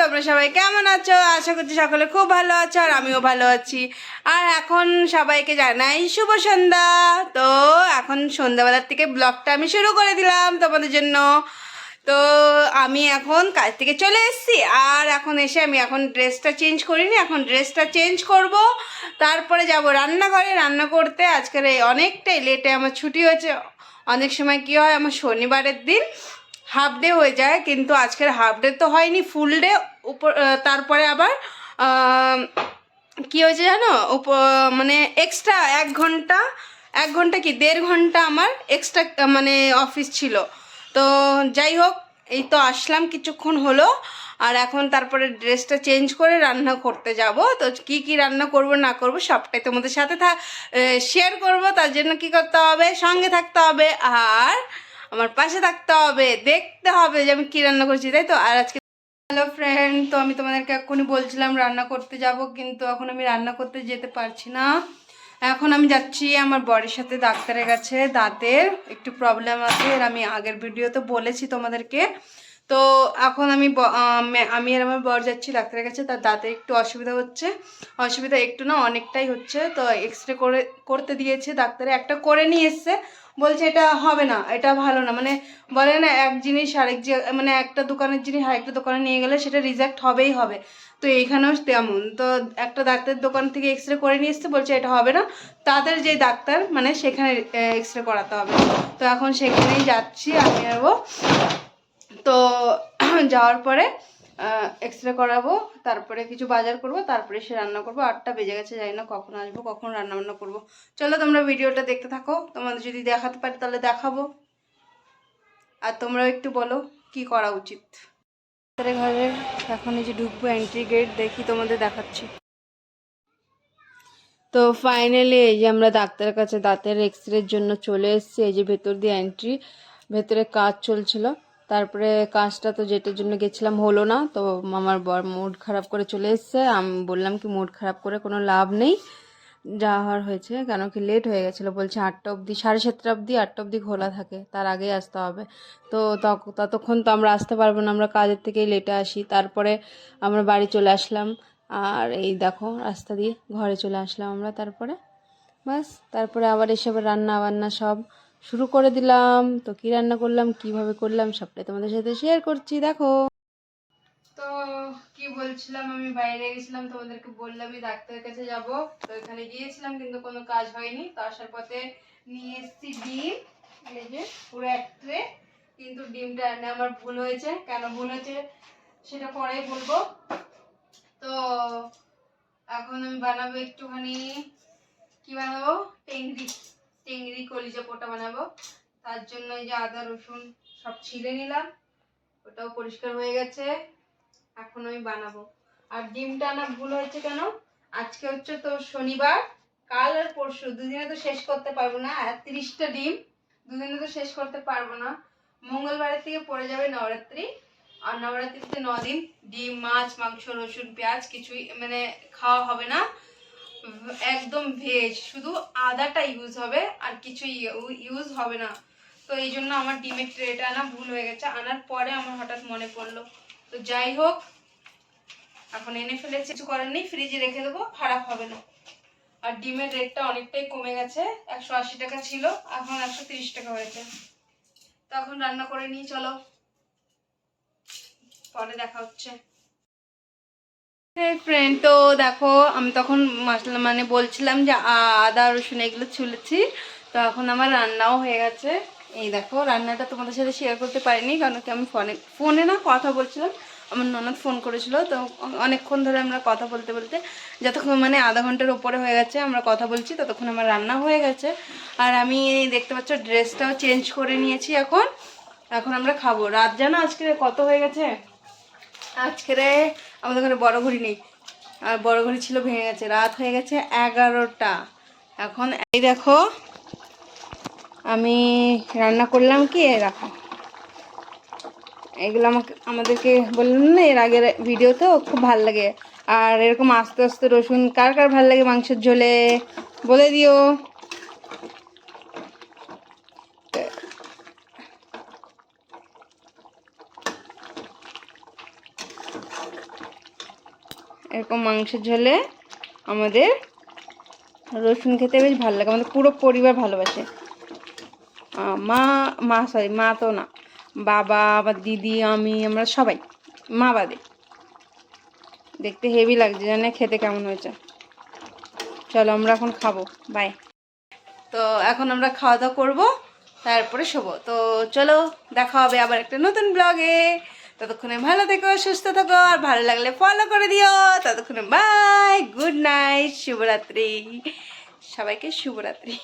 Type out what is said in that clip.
তোমরা সবাই কেমন আছো? আশা করছি সকলে খুব ভালো আছো আর আমিও ভালো আছি। আর এখন সবাইকে জানাই শুভ সন্ধ্যা। তো এখন সন্ধ্যাবেলার থেকে ব্লগটা আমি শুরু করে দিলাম তোমাদের জন্য। তো আমি এখন কাজ থেকে চলে এসেছি। আর এখন এসে আমি এখন ড্রেসটা চেঞ্জ করিনি, এখন ড্রেসটা চেঞ্জ করব। তারপরে যাব রান্নাঘরে। রান্না করতে আজকের এই অনেকটাই লেটে আমার ছুটি হয়েছে। অনেক সময় কি হয়, আমার শনিবারের দিন হাফ ডে হয়ে যায়, কিন্তু আজকের হাফ ডে তো হয়নি ফুল ডে উপর তারপরে আবার কি হয়েছে জানো? উপ মানে এক্সট্রা এক ঘণ্টা এক ঘণ্টা কি, দেড় ঘণ্টা আমার এক্সট্রা মানে অফিস ছিল। তো যাই হোক, এই তো আসলাম, কিছুক্ষণ হলো, আর এখন তারপরে ড্রেসটা চেঞ্জ করে রান্না করতে যাব। তো কি কি রান্না করব, না করব, সবটাই তোমাদের সাথে শেয়ার করব, তার জন্য কি করতে হবে? সঙ্গে থাকতে হবে, আর আমার পাশে থাকতে হবে, দেখতে হবে যে আমি কী রান্না করছি, তাই তো? আর আজকে হ্যালো ফ্রেন্ড তো আমি তোমাদেরকে এক্ষুনি বলছিলাম রান্না করতে যাব, কিন্তু এখন আমি রান্না করতে যেতে পারছি না। এখন আমি যাচ্ছি আমার বরের সাথে ডাক্তারের কাছে, দাঁতের একটু প্রবলেম আছে আর আমি আগের ভিডিওতে বলেছি তোমাদেরকে। তো এখন আমি আমি আর আমার বর যাচ্ছি ডাক্তারের কাছে, তার দাঁতে একটু অসুবিধা হচ্ছে। অসুবিধা একটু না, অনেকটাই হচ্ছে, তো এক্স রে করে, করতে দিয়েছে ডাক্তারে, একটা করে নিয়ে এসছে। বলছে এটা হবে না, এটা ভালো না। মানে বলে না, এক জিনিস আরেক মানে একটা দোকানের জিনিস আরেকটা দোকানে নিয়ে গেলে সেটা রিজেক্ট হবেই হবে। তো এইখানেও তেমন। তো একটা ডাক্তারের দোকান থেকে এক্স রে করে নিয়ে এসছে, বলছে এটা হবে না। তাদের যে ডাক্তার মানে সেখানে এক্স রে করাতে হবে। তো এখন সেখানেই যাচ্ছি, আমি যাব তো যাওয়ার পরে এক্স রে করাবো, তারপরে কিছু বাজার করব, তারপরে সে রান্না করব। আটটা বেজে গেছে, জানি না কখন আসব, কখন রান্না বান্না করব। চলো তোমরা ভিডিওটা দেখতে থাকো। তোমাদের যদি দেখাতে পারি তাহলে দেখাবো। আর তোমরাও একটু বলো, কি করা উচিত? ঘরে এখন এই যে ঢুকবো এন্ট্রি গেট দেখি তোমাদের দেখাচ্ছি। তো ফাইনালি এই যে আমরা ডাক্তারের কাছে দাঁতের এক্স রের জন্য চলে এসেছি, এই যে ভেতর দিয়ে এন্ট্রি ভেতরে কাজ চলছিল। তারপরে কাজটা তো যেটার জন্য গেছিলাম হলো না, তো আমার বর মুড খারাপ করে চলে এসছে। আমি বললাম কি মুড খারাপ করে কোনো লাভ নেই। যা হওয়ার হয়েছে, কেন কি লেট হয়ে গেছিল, বলছে আটটা অবধি, সাড়ে সাতটা অবধি, আটটা অবধি খোলা থাকে, তার আগেই আসতে হবে। তো ততক্ষণ তো আমরা আসতে পারব না, আমরা কাজের থেকেই লেটে আসি। তারপরে আমরা বাড়ি চলে আসলাম, আর এই দেখো রাস্তা দিয়ে ঘরে চলে আসলাম আমরা তারপরে। বাস তারপরে আবার এসে আবার রান্না বান্না সব শুরু করে দিলাম। তো কি রান্না করলাম, কীভাবে করলাম, সবটাই তোমাদের সাথে শেয়ার করছি, দেখো। তো কি বলছিলাম, আমি বাইরে গেছিলাম, তোমাদেরকে বললামই ডাক্তারের কাছে যাব। তো এখানে গিয়েছিলাম, কিন্তু কোনো কাজ হয়নি। তো আসার পথে নিয়ে এসেছি ডিম। এই যে, পুরো এক ট্রে কিন্তু ডিমটা এনে আমার ভুল হয়েছে। কেন ভুল হয়েছে, সেটা পরেই বলব। তো এখন আমি বানাবো একটুখানি, কি বানাবো? টেংরি টেংরি কলিজা পোটা বানাবো। তার জন্য এই যে আদা, রসুন সব ছিলে নিলাম। ওটাও পরিষ্কার হয়ে গেছে। এখন আমি বানাবো। আর ডিমটা আনা ভুল হয়েছে কেন? আজকে হচ্ছে তো শনিবার, কাল আর পরশু। দুদিনে তো শেষ করতে পারব না। আর তিরিশটা ডিম, দুদিনে তো শেষ করতে পারব না। মঙ্গলবারের থেকে পড়ে যাবে নবরাত্রি। আর নবরাত্রিতে নদিন, ডিম, মাছ, মাংস, রসুন, পেঁয়াজ কিছুই মানে খাওয়া হবে না। একদম ভেজ, শুধু আদাটা ইউজ হবে আর কিছু ইউজ হবে না। তো এই জন্য আমার ডিমের ট্রেটা আনা ভুল হয়ে গেছে, আনার পরে আমার হঠাৎ মনে পড়ল। তো যাই হোক, এখন এনে ফেলেছি, কিছু করার নেই ফ্রিজে রেখে দেবো, খারাপ হবে না। আর ডিমের রেটটা অনেকটাই কমে গেছে, একশো আশি টাকা ছিল, এখন একশো তিরিশ টাকা হয়েছে। তো এখন রান্না করে নিয়ে চলো। পরে দেখা হচ্ছে। হ্যাঁ ফ্রেন্ড তো দেখো, আমি তখন মশলা মানে বলছিলাম যে আদা, রসুন এগুলো ছুলেছি। তো এখন আমার রান্নাও হয়ে গেছে। এই দেখো, রান্নাটা তোমাদের সাথে শেয়ার করতে পারিনি, কারণ কি আমি ফোনে ফোনে না কথা বলছিলাম। আমার ননদ ফোন করেছিল, তো অনেকক্ষণ ধরে আমরা কথা বলতে বলতে যতক্ষণ মানে আধা ঘণ্টার উপরে হয়ে গেছে, আমরা কথা বলছি, ততক্ষণ আমার রান্না হয়ে গেছে। আর আমি দেখতে পাচ্ছ ড্রেসটাও চেঞ্জ করে নিয়েছি এখন। এখন আমরা খাব। রাত জানো আজকে কত হয়ে গেছে? আজকেরে আমাদের ঘরে বড় ঘড়ি নেই। আর বড় ঘড়ি ছিল ভেঙে গেছে, রাত হয়ে গেছে এগারোটা। এখন এই দেখো, আমি রান্না করলাম কি? রাখো এগুলো আমাকে, আমাদেরকে বললাম না এর আগের ভিডিওতেও খুব ভালো লাগে। আর এরকম আস্তে আস্তে রসুন, কার কার ভালো লাগে মাংসের ঝোলে, বলে দিও। এরকম মাংসের ঝোলে আমাদের রসুন খেতে বেশ ভালো লাগে। আমাদের পুরো পরিবার ভালোবাসে। মা মা সরি মা তো না। বাবা আমার দিদি, আমি, আমরা সবাই, মা বাদে। দেখতে হেভি লাগছে, জানে খেতে কেমন হয়েছে। চলো, আমরা এখন খাব। বাই তো এখন আমরা খাওয়া দাওয়া করব, তারপরে শোবো। তো চলো, দেখা হবে আবার একটা নতুন ব্লগে ততক্ষণে ভালো থেকো, সুস্থ থাকো, আর ভালো লাগলে ফলো করে দিও। ততক্ষণে বাই গুড নাইট শুভরাত্রি। সবাইকে শুভরাত্রি।